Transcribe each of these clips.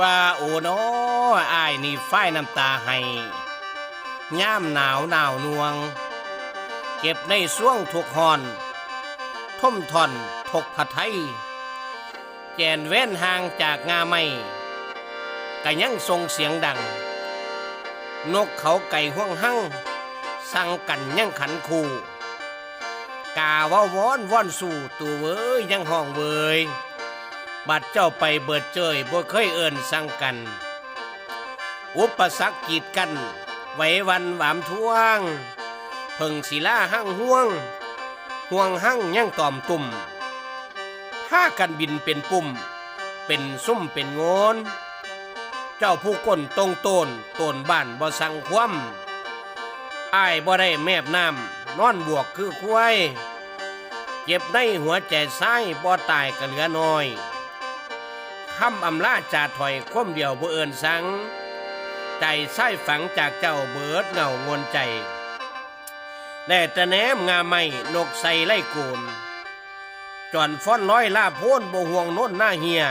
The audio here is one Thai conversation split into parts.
ว่าโอ้น้ออายนี่ฝ้ายน้ำตาให้ย่ามหนาวหนาวนวง เก็บในช่วงถูกหอน ท่มท่อนทกผัดไทย แจนเว้นห่างจากงาไม่ก็ยังทรงเสียงดัง นกเขาไก่ห่วงหั่งสั่งกันยังขันคูกาว่าวอนว่อนสู่ตัวเว้ยยังห้องเว้ย บัดเจ้าไปเบิดเจยบ่เคยเอิ้นสั่งกัน อุปสรรคกีดกัน ไว้วันหวามท่วง เพิ่งศิลาหั่งห่วง ห่วงหั่งยังตอมตุ่มผ้ากันบินเป็นปุ่ม เป็นซุ่มเป็นโงนเจ้าผู้ก้นตรงโตนโตนบ้านบ่สั่งคว่ำอ้ายบ่ได้แมบน้ำนอนบวกคือควายเจ็บในหัวใจซ้ายบ่ตายก็เหลือน้อย คำอำลาจาถอยคว่มเดียวบ่เอินสัง ใจไส้ฝังจากเจ้าเบิดเงางวนใจได้แต่แหนมงาไม่นกใส่ไล่โกนจอนฟ้อนร้อยลาโพ้นบ่ห่วงโน้นหน้าเฮีย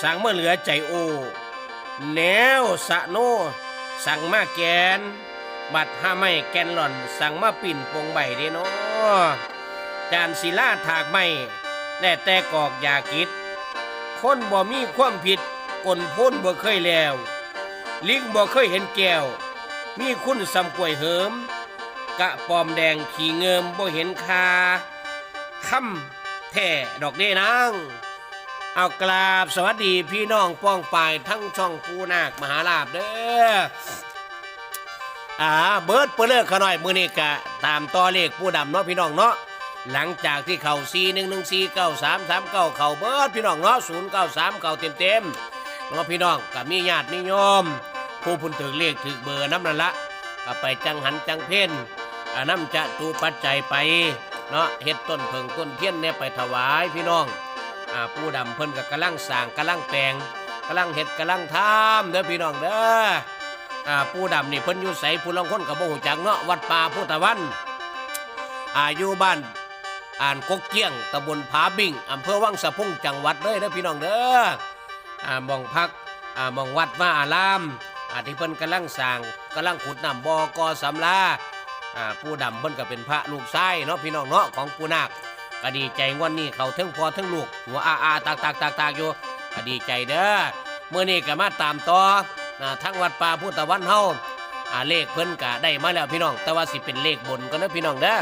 สั่งเมื่อเหลือใจโอ แนวสะโน สั่งมาแกน บัดห้าไม่แกนหล่อน สั่งมาปิ่นปงใบเด้เนาะจานศิลาถากไม่แน่แต่กอกยากิด คนบ่มีความผิดกลพ้นบ่เคยแล้ว ลิงบ่เคยเห็นแก้ว มีคุณสำกวยเหิม กะปอมแดงขี่เงิมบ่เห็นคาคำแท่ดอกเด้นางเอากราบสวัสดีพี่น้องป้องปายทั้งช่องปูนาคมหาลาบเด้ออ่าเบิร์ดเปเลิกขน่อยมือนี้กะตามต่อเลขผู้ดำเนาะพี่น้องเนาะ หลังจากที่เข่าซีหนึ่งหนึ่งซีเก้าสามสามเก้าเข่าเบิดพี่น้องเนาะศูนย์เก้าสามเข่าเต็มเต็มเนาะพี่น้องกับมีญาติมีโยมผู้พุ่นถึงเลขถึกเบอร์น้ำนั่นละก็ไปจังหันจังเพ่นอ่าน้ำจะตูปัจจัยไปเนาะเฮ็ดต้นเพิงต้นเทียนเนี่ยไปถวายพี่น้องอ่าผู้ดำเพิ่นก็กำลังสร้างกำลังแปลงกำลังเฮ็ดกำลังทำเด้อพี่น้องเด้ออ่าผู้ดำนี่เพิ่นอยู่ไสผู้ลางคนก็บ่ฮู้จักเนาะวัดป่าพุทธวันอาอยู่บ้าน อ่านกกเกี้ยงตำบลผาบิ่งอำเภอวังสะพุงจังหวัดเลยเด้อพี่น้องเด้ออ่ามองพักอ่ามองวัดว่าอารามอ่าที่เพิ่นกำลังสร้างกำลังขุดน้ำบ่อกอสำลาอ่าผู้ดำเพิ่นก็เป็นพระลูกชายเนาะพี่น้องเนาะของปูนาคก็ดีใจวันนี้เขาทั้งพ่อทั้งลูกหัวอาอาตากตากตากตากอยู่ก็ดีใจเด้อเมื่อนี้ก็มาตามต่อนะทั้งวัดป่าพุทธวันเฮาอาเลขเพิ่นก็ได้มาแล้วพี่น้อง แต่ว่าสิเป็นเลขบนก็นะพี่น้องเด้อ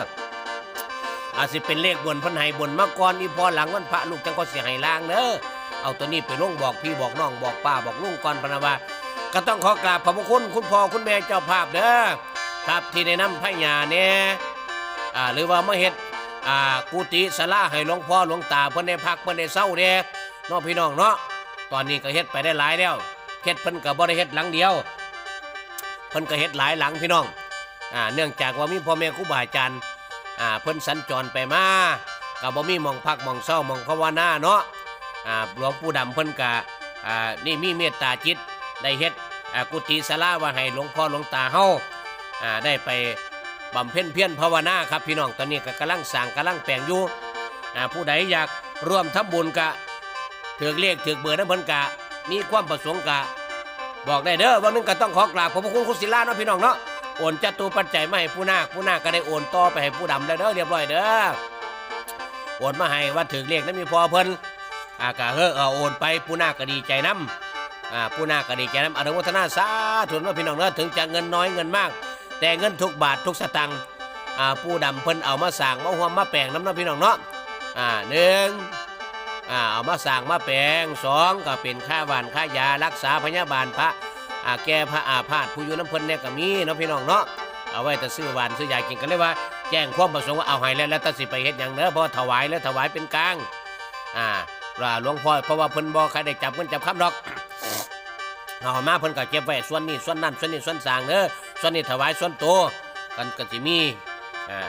อาจสิเป็นเลขบนพิ่นให้บนมาก่อนอีพอหลังวันพระลูกจังก็เสิให้ล่างเด้อเอาตัวนี้ไปลงบอกพี่บอกน้องบอกป้าบอกลุงก่อนพนะว่าก็ต้องขอกราบขอบพระคุณคุณพ่อคุณแม่เจ้าภาพเด้อครับที่ได้ำพระญาเนี่ยอ่าหรือว่ามาเฮ็ดอ่ากุฏิสลาให้หลวงพ่อหลวงตาเพิ่นได้พักเพิ่นได้เศร้าเด้เนาะพี่น้องเนาะตอนนี้ก็เฮ็ดไปได้หลายแล้วเฮ็ดเพิ่นก็บ่ได้เฮ็ดหลังเดียวเพิ่นก็เฮ็ดหลายหลังพี่น้องอ่าเนื่องจากว่ามีพ่อแม่ครูบาอาจารย์ อ่าเพิ่นสัญจรไปมาก็บ่มีมองพักมองเศร้ามองภาวนาเนาะอ่าหลวงปู่ดำเพิ่นก็อ่านี่มีเมตตาจิตได้เฮ็ดอ่ากุฏิสลาว่าให้หลวงพ่อหลวงตาเฮาอ่าได้ไปบำเพ็ญเพียรภาวนาครับพี่น้องตอนนี้ก็กำลังสร้างกำลังแปลงอยู่อ่าผู้ใดอยากร่วมทำบุญกะถือเลขถือเบอร์นั้นเพิ่นกะมีความประสงค์กะบอกได้เด้อวันนึงก็ต้องขอกราบขอบพระคุณคุณศิลาเนาะพี่น้องเนาะ โอนจัตุปัจจัยมาให้ผู้นาคผู้นาคก็ได้โอนต่อไปให้ผู้ดำแล้วเด้อเรียบร้อยเด้อโอนมาให้ว่าถือเลขนั้นมีพอเพิ่นอ่ากะเฮ้อเอาโอนไปผู้นาคก็ดีใจนํอ่าผู้นาคก็ดีใจนํอนุโมทนาสาธุเนาพี่น้องเนาะถึงจะเงินน้อยเงินมาก แต่เงินทุกบาททุกสตังค์อ่าผู้ดำเพิ่นเอามาสั่งมาห่วมาแปลงน้ำเน้ำพี่น้องเนาะอ่าหนึ่งอ่าเอามาสั่งมาแปลงสองก็เป็นค่าหวานค่ายารักษาพยาบาลพระ อาแก้พระอาพาธผู้อยู่น้ำเพิ่นเนี่ยก็มีเนาะพี่น้องเนาะเอาไว้แต่ซื้อหวานซื้อยากินกันเลยว่าแจ้งความประสงค์ว่าเอาให้แล้วแล้วตัดสิไปเฮ็ดอย่างเด้อเพราะถวายแล้วถวายเป็นกลางอ่าว่าหลวงพ่อเพราะว่าเพิ่นบ่ใครได้จับเงินจับคำดอกเอามาเพิ่นก็เก็บไว้ส่วนนี้ส่วนนั้นส่วนนี้ส่วนสางเด้อส่วนนี้ถวายส่วนโตวกันก็สิมีอ่า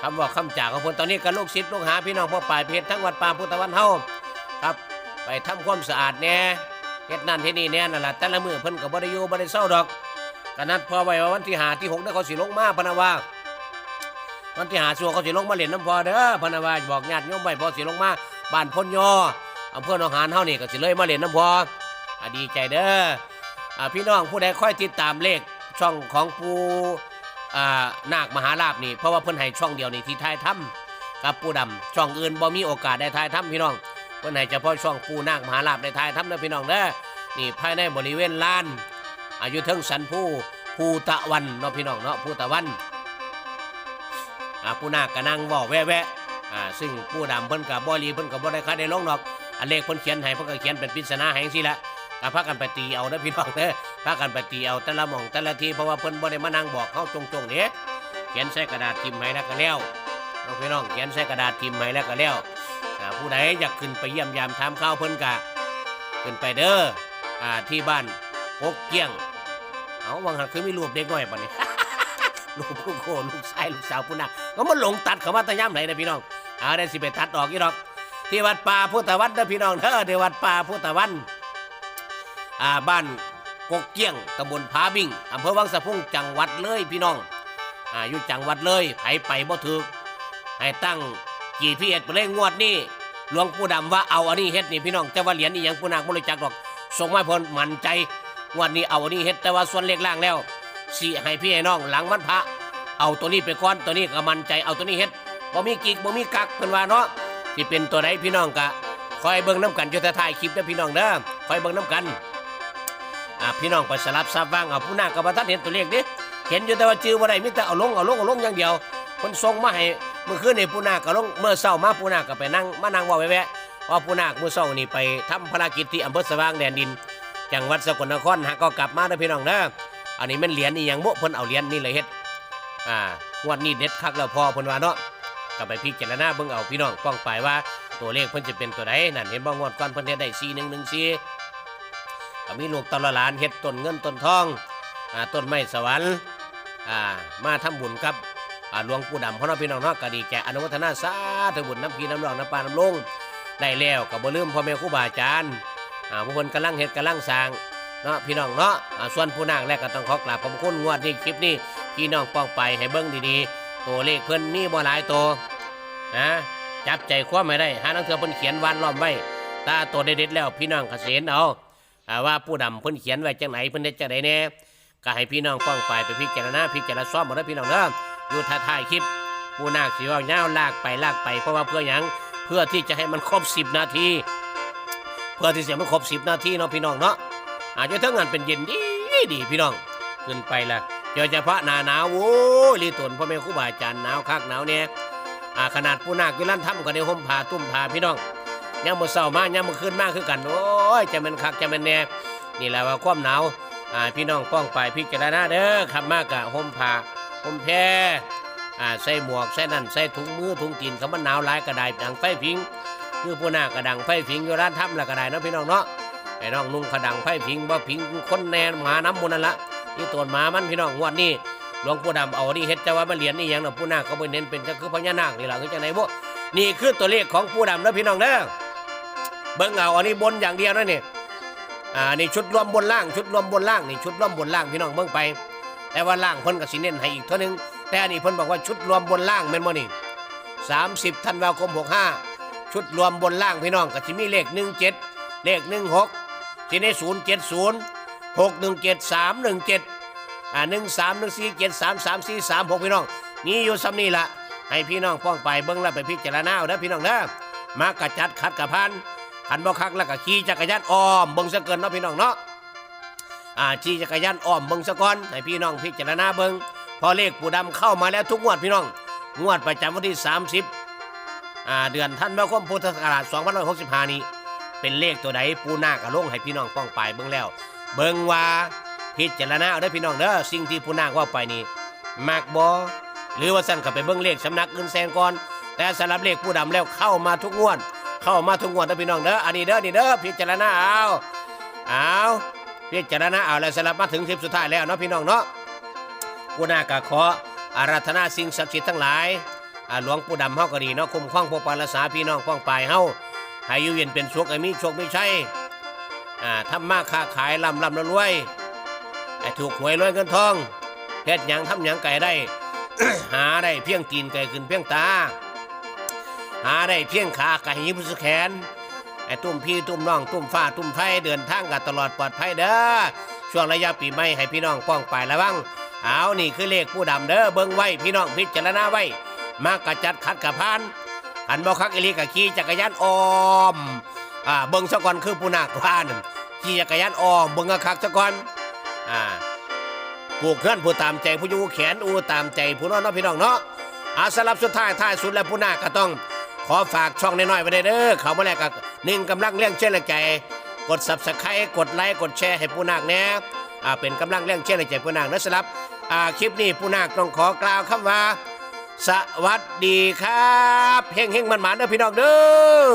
คำว่าคำจากของเพิ่นตอนนี้ก็ลูกศิษย์ลูกหาพี่น้องพ่อป่ายเพชรทั้งวัดป่าพุทธวันเฮาครับ ไปทำความสะอาดแน่ ฮ็ดนั่นเฮ็ดนี่แน่นั่นล่ะแต่ละมื้อเพิ่นก็บ่ได้อยู่บ่ได้เศร้าดอกก็นัดพอไว้ว่าวันที่5ที่6เด้อเขาสิลงมาพะนะว่าวันที่5ชั่วเขาสิลงมาเล่นน้ำพอเด้อพนะว่าบอกญาติโยมไว้พอสิลงมาบ้านพ้นยออำเภอหนองหานเฮานี่ก็สิเลยมาเล่นน้ำพออ่าดีใจเด้ออ่พี่น้องผู้ใดค่อยติดตามเลขช่องของปูอ่านาคมหาลาบนี่เพราะว่าเพิ่นให้ช่องเดียวนี่ที่ทายถ้ำกับปูดำช่องอื่นบ่มีโอกาสได้ทายถ้ำพี่น้อง เพิ่นให้เฉพาะช่องปูนาคมหาลาบได้ทายถ้ำนะพี่น้องเด้อนี่ภายในบริเวณลาน อายุเทิงสันผู้ภูตะวันเนาะพี่น้องเนาะภูตะวันอ่าปูนาคก็นั่งเว้าแวะๆอ่าซึ่งปูดำเพิ่นกับบ่รีเพิ่นก็บ่ได้คัดได้ลงดอกอันเลขเพิ่นเขียนให้เพิ่นก็เขียนเป็นปริศนาให้จังซี่ละก็พากันไปตีเอาเด้อพี่น้องเด้อพากันไปตีเอาแต่ละหม่องแต่ละทีเพราะว่าเพิ่นบ่ได้มานั่งบอกเฮาตรงๆเด้เขียนใส่กระดาษทิมให้แล้วก็แล้วน้องพี่น้องเขียนใส่กระดาษทิมให้แล้วก็แล้ว อ่าผู้ใดอยากขึ้นไปเยี่ยมยามถามข่าวเพิ่นก็ขึ้นไปเด้ออ่าที่บ้านกกเกี้ยง เอาวังหันคือมีรูปเด็กน้อยปะนี่ ลูกผู้โคลูกชายลูกสาวผู้น่ะก็มันหลงตัดเขามาแตะย่ำไหนนะพี่น้องเอาได้สิไปตัดออกอีดอก ที่วัดป่าพุทธวันเด้อพี่น้องเด้อที่วัดป่าพุทธวันอ่าบ้านกกเกี้ยงตำบลผาบิ่งอำเภอวังสะพุงจังหวัดเลยพี่น้องอ่าอยู่จังหวัดเลยไผไปบ่ถึกให้ตั้ง กี่พี่เอ็ดไปเลยงวดนี้หลวงปู่ดำว่าเอาอันนี้เฮ็ดนี่พี่น้องจะว่าเหรียญนี่ยังปู่นาคบ่รู้จักดอกส่งมาเพิ่นมั่นใจงวดนี้เอาอันนี้เฮ็ดแต่ว่าส่วนเลขล่างแล้วสิให้พี่ให้น้องหลังวันพระ เอาตัวนี้ไปก่อนตัวนี้ก็มั่นใจเอาตัวนี้เฮ็ดบ่มีกิกบ่มีกักเพิ่นว่าเนาะที่เป็นตัวไหนพี่น้องกะคอยเบิ่งน้ำกันอยู่แต่ท้ายคลิปเด้อพี่น้องเด้อคอยเบิ่งน้ำกันอ่าพี่น้องไปสลับซับว่างเอาผู้น้ากับท่านเห็นตัวเลขดิเห็นอยู่แต่ว่าจื้อบ่ได้มีแต่เอาลงเอาลงเอาลงอย่างเดียวคนส่งมาให้ เมื่อคืนในี่ผู้หน้าก็ลงเมื่อเช้ามาผู้หน้าก็ไปนั่งมานั่งว่าแวะว่าผู้หน้าเมื่อเช้านี่ไปทำภารกิจที่อำเภอสว่างแดนดินจังหวัดสกลนครหาก็กลับมาเด้อพี่น้องเด้ออันนี้แมันเหรียญนี่ยังบ่เพิ่นเอาเหรียญนี่เลยเฮ็ดอ่างวดนี้เด็ดคักแล้วพอเพิ่นว่าเนาะก็ไปพิจารณาเบิ่งเอาพี่น้องป้องไปว่าตัวเลขเพิ่นจะเป็นตัวใดนั่นเห็นบ่งวดก่อนเพิ่นเฮ็ดได้4114ก็มีลูกตะละหลานเฮ็ดต้นเงินต้นทองอ่าต้นไม้สวรรค์อ่ามาทำบุญครับ อ่าหลวงปู่ดำพ่อน้องพี่น้องเนาะก็ดีแก่อนุโมทนาสาธุบุญน้ำพีน้ำน้องน้ำปลาน้ำลงได้แล้วก็บ่ลืมพ่อแม่ครูบาอาจารย์อ่าผู้เพิ่นกำลังเฮ็ดกำลังสร้างเนาะพี่น้องเนาะอ่าส่วนผู้นางแรกก็ต้องขอกราบขอบคุณงวดนี้คลิปนี้พี่น้องป้องไปให้เบิ่งดีๆ ตัวเลขเพิ่นมีบ่หลายตัวนะจับใจความไม่ได้หานังเถือเพิ่นเขียนวันล้อมไว้ตาตัวเด็ดๆแล้วพี่น้องเกษตรเอาอ่าว่าผู้ดำเพิ่นเขียนไว้จังไหนเพิ่นเด็ดจังไหนแน่ก็ให้พี่น้องป้องไปไปพิจารณาพิจารณาซ้อมหมดแล้วพี่น้องเด้อ อยู่ท้ายคลิปผู้นาคสิเว่าเงาลากไปลากไป เพราะว่าเพื่อหยังเพื่อที่จะให้มันครบ10นาที เพื่อที่จะให้มันครบ10นาทีเนาะพี่น้องเนาะอาจจะทั้งงานเป็นเย็นดีดีพี่น้องขึ้นไปละโดยเฉพาะหนาหนาวโว้ยลีตนพ่อแม่ครูบาอาจารย์หนาวคักหนาวเนี่ยอาขนาดผู้นาคอยู่ลั่นถ้ำก็ได้ห่มผ้าตุ้มผ้าพี่น้องยามมือเช้ามากย่ามมื้อคืนมากคือกันโอ้ยจะแมันคักจะแมันแน่นี่แหละว่าความหนาวอ่าพี่น้องป้องไปพิจารณาเด้อขับมากกะห่มผ้า ห่มแพรอ่าใส่หมวกใส่นั่นใส่ถุงมือถุงตีนคำมันหนาวหลายก็ไดดังไฟผิงคือผู้นาคก็ดังไฟผิงอยู่ร้านถ้ำล้วก็ไดเนาะพี่น้องเนาะไอ้น้องนุ่งขดังไฟผิงบ่ผิงคนแน่หมาน้ำมูลนั่นละนี่ตัวหมามันพี่น้องงวดนี้หลวงปู่ดำเอานี่เฮ็ดจะว่ามันเหรียญนี่ยังเนาะปู่นาก็บ่เน้นเป็นก็คือพญานาคนี่ล่ะคือจังไดบ่นี่คือตัวเลขของปู่ดำเด้อพี่น้องเด้อเบิ่งเอาอันนี้บนอย่างเดียวนะนี่อ่านี่ชุดรวมบนล่างชุดรวมบนล่างนี่ชุดรวมบนล่างพี่น้องเบิ่งไป แต่ว่าล่างเพิ่นก็สิเน้นให้อีกเท่านึง แต่อันนี้เพิ่นบอกว่าชุดรวมบนล่างแม่นบ่นี่30ธันวาคม 65 ชุดรวมบนล่างพี่น้องก็สิมีเลข 17 เลข 16สิได้070 617 317อ่าหนึ่งสามหนึ่งสี่เจ็ดสามสามสี่สามหกพี่น้องนี่อยู่ซ้ำนี่ละให้พี่น้องป้องไปเบิ้งแล้วไปพิจารณาเอาเด้อพี่น้องเด้อมากระจัดขัดกระพันขันบ่คักแล้วก็ขี่จักรยานอ้อมเบิ้งซะเกินเนาะพี่น้องเนาะ อ่าขี่จักรยานอ้อมเบิงซะก่อนให้พี่น้องพิจารณาเบิงพอเลขปูดำเข้ามาแล้วทุกงวดพี่น้อง งวดประจำวันที่ 30อ่าเดือนธันวาคมพุทธศักราช2565 นี้ เป็นเลขตัวใดปูนาคกระลงให้พี่น้องป้องไปเบิงแล้ว เบิงว่าพิจารณาเอาเด้พี่น้องเด้อสิ่งที่ผู้นาว่าไปนี่มักบ่หรือว่าสั่นก็ไปเบิงเลขสำนักอื่นแซนก่อน แต่สำหรับเลขผู้ดำแล้วเข้ามาทุกงวด เข้ามาทุกงวดเด้อพี่น้องเด้ออันนี้เด้อนี่เด้อพิจารณาเอาเอา พิจารณาเอาแล้วสำหรับมาถึงคลิปสุดท้ายแล้วเนาะพี่น้องเนาะผู้นาก็ขออาราธนาสิ่งศักดิ์สิทธิ์ทั้งหลายหลวงปู่ดำเฮาก็ดีเนาะคุ้มครองปกปักรักษาพี่น้องป้องปลายเฮาให้อยู่เย็นเป็นสุขให้มีโชคมีชัยอ่าทำมาค้าขายลำลำรวยไอ้ถูกหวยรวยเงินทองเฮ็ดหยังทำหยังไก่ได้ หาได้เพียงตีนไก่ขึ้นเพียงตา หาได้เพียงขาไก่ยิบสุแขน ไอ้ตุ้มพี่ตุ้มน้องตุ้มฟ้าตุ้มไฟเดินทางกันตลอดปลอดภัยเด้อช่วงระยะปีใหม่ให้พี่น้องป้องไประวังเอานี่คือเลขผู้ดำเด้อเบิ่งไว้พี่น้องพิจารณาไว้มากระจัดขัดกระพานขันบ่คักอีหลีกะขี่จักรยานออมอ่าเบิ่งซะก่อนคือผู้นาคพานขี่จักรยานออมเบิ่งคักๆซะก่อนอ่าปลูกเพื่อนผู้ตามใจผู้อยู่แขนอูตามใจผู้นอนเนาะพี่น้องเนาะอาสลับสุดท้ายท้ายสุดแล้วผู้นาก็ต้อง ขอฝากช่องน้อยๆไว้ได้เด้อเขามาแลกกับหนึ่งกำลังเลี้ยงเชื่อและใจ กดสับสไครต์กดไลค์กดแชร์ให้ผู้นาคแน่อ่าเป็นกำลังเลี้ยงเชื่อและใจผู้นาคนะสลับอ่าคลิปนี้ผู้นาคต้องขอกล่าวคำว่า สวัสดีครับเฮงเฮงมันหมานเด้อพี่น้องเด้อ